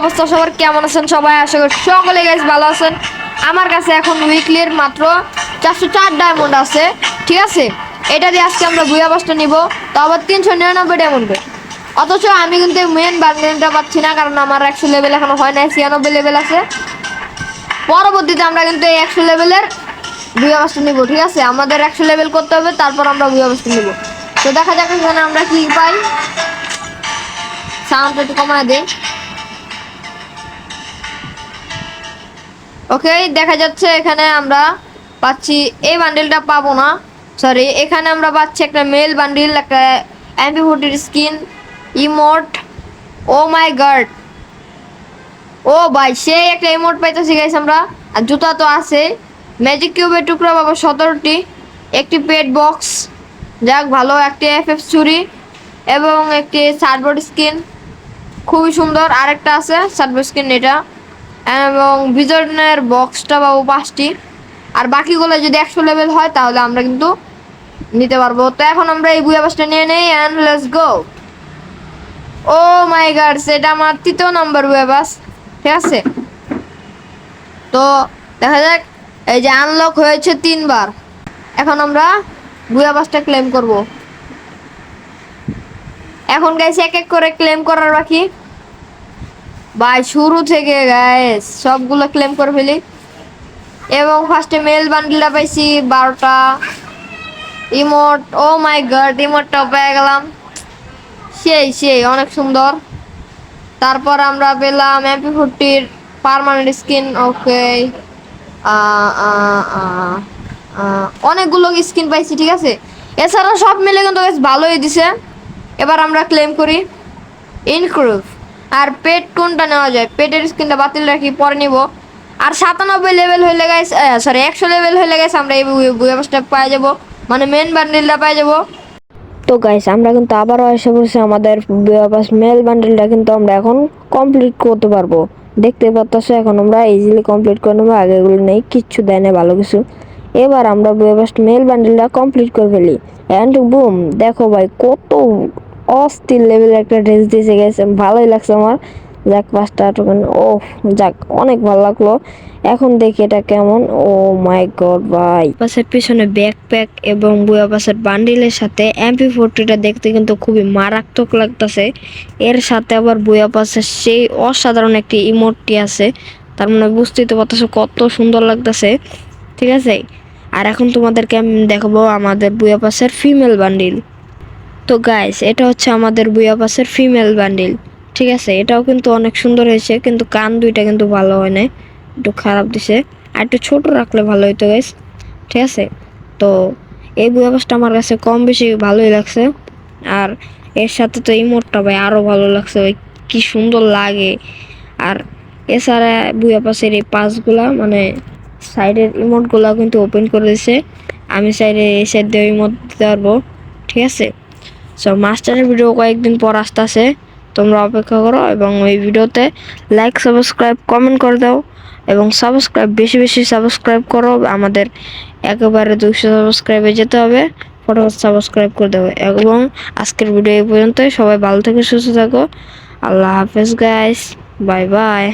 অবস্থা, সবার কেমন আছেন? সবাই আশা করি সকলে গাইস ভালো আছেন। আমার কাছে এখন উইকলির মাত্র চারশো চার ডায়মন্ড আছে, ঠিক আছে? এটা দিয়ে আজকে আমরা বুয়া বাসটা নিব। তো আবার তিনশো নিরানব্বই ডায়মন্ডে অথচ আমি কিন্তু মেন বার্গেনটা পাচ্ছি না, কারণ আমার একশো লেভেল এখনও হয় নাই, ছিয়ানব্বই লেভেল আছে। পরবর্তীতে আমরা কিন্তু এই একশো লেভেলের বুয়া বাসটা নিব, ঠিক আছে? আমাদের একশো লেভেল করতে হবে, তারপর আমরা বুয়া বাসটা নিব। তো দেখা যাক এখানে আমরা কি পাই। সাউন্ডটা একটু কমায় দিই। ওকে, দেখা যাচ্ছে এখানে আমরা পাচ্ছি এই বান্ডেলটা পাবো না। সরি এখানে আমরা পাচ্ছি একটা মেল বান্ডিল একটা এমপি ফোর্টির skin emote oh my god ও ভাই, সেই একটা ইমোট পাইতেছি গাইস আমরা। আর জুতা তো আছে। ম্যাজিক কিউবের টুকরো পাবো সতেরোটি, একটি পেট বক্স যাক, ভালো, একটি এফ এফ ছুরি এবং একটি সার্টবোর্ড স্কিন খুবই সুন্দর। আরেকটা আছে সার্টবোর্ড স্কিন এটা। এবং বিজনের বক্সটা পাবো পাঁচটি। আর বাকিগুলো যদি একশো লেভেল হয়, তাহলে আমরা কিন্তু নিতে পারব। তো এখন আমরা এই বুয়া বাসটা নিয়ে নেই and let's go oh my god সেটা আমার তৃতীয় নাম্বার বুয়া বাস ঠিক আছে? তো দেখা যাক, এই যে আনলক হয়েছে তিনবার। এখন আমরা বুয়া বাসটা ক্লেম করব। এখন গাইছে এক এক করে ক্লেম করার বাকি। ভাই, শুরু থেকে গাইস সবগুলো ক্লেম করে ফেলি। এবং ফার্স্টে মেল বান্ডিলটা পাইছি, বারোটা। ইমোট ও মাই গড ইমোটটা পেয়ে গেলাম। সেই সেই, অনেক সুন্দর। তারপর আমরা পেলাম এমপি ফোরটির পারমানেন্ট স্কিন ওকে অনেকগুলো স্কিন পাইছি, ঠিক আছে? এছাড়া সব মিলে কিন্তু বেশ ভালোই দিছে। এবার আমরা ক্লেম করি। ইনক্রুভ আর পেট কোনটা নেওয়া যায়? পেটের স্কিনটা বাতিল রাখি, পরে নিব। আর সাতানব্বই লেভেল হইলে গাইস সরি একশো লেভেল হইলে গাইস আমরা এই বুয়াবাসটা পাই যাব। মানে মেন বান্ডিলটা পাই যাব। তো গাইস আমরা কিন্তু আবারও এসে বসে আমাদের বাস মেল বান্ডেলটা কিন্তু আমরা এখন কমপ্লিট করতে পারব। দেখতে পাচ্ছ এখন আমরা ইজিলি কমপ্লিট করে নেব, আগেগুলো নেই, কিচ্ছু দেয় না ভালো কিছু। এবার আমরা বাস মেল বান্ডেলটা কমপ্লিট করে ফেলি। অ্যান্ড বুম দেখো ভাই, কত অস্থির লেভেলের একটা ড্রেস দিয়েছে গেছে ভালোই লাগছে আমার। যাক, পাঁচটা টোকেন ও যাক, অনেক ভালো লাগল। এখন দেখি এটা কেমন। ও মাই গড ভাই। পাশের পিছনে ব্যাকপ্যাক এবং বুয়া পাশের বান্ডিলের সাথে এমপি ফোরটিটা দেখতে কিন্তু খুবই মারাত্মক লাগতেছে। এর সাথে আবার বুয়া পাশের সেই অসাধারণ একটি ইমোটটি আছে। তার মানে বুঝতেই তো পারতেছো কত সুন্দর লাগতেছে। ঠিক আছে? আর এখন তোমাদেরকে আমি দেখাবো আমাদের বুয়া পাশের ফিমেল বান্ডিল তো গাইস এটা হচ্ছে আমাদের বুয়া পাসের ফিমেল বান্ডিল ঠিক আছে? এটাও কিন্তু অনেক সুন্দর হয়েছে, কিন্তু কান দুইটা কিন্তু ভালো হয় নাই, একটু খারাপ দিছে, আর একটু ছোট রাখলে ভালো হইতো গাইস ঠিক আছে? তো এই বুয়া পাসটা আমার কাছে কম বেশি ভালোই লাগছে, আর এর সাথে তো ইমোটটা ভাই আরও ভালো লাগছে, ভাই কি সুন্দর লাগে, আর এছাড়া বুয়া পাসের এই পাসগুলা মানে সাইডের ইমোটগুলা কিন্তু ওপেন করে দিছে, আমি সাইডে এই সাইড দিয়ে ইমোট দিতে পারব, ঠিক আছে? সো মাস্টারের ভিডিও কয়েকদিন পর আসতেছে। তোমরা অপেক্ষা করো এবং ওই ভিডিওতে লাইক সাবস্ক্রাইব কমেন্ট করে দাও এবং সাবস্ক্রাইব বেশি বেশি সাবস্ক্রাইব করো। আমাদের একেবারে দুশো সাবস্ক্রাইবে যেতে হবে। ফটোফট সাবস্ক্রাইব করে দেবো এবং আজকের ভিডিও এই পর্যন্তই। সবাই ভালো থেকে, সুস্থ থাকো। আল্লাহ হাফেজ গাইস বাই বাই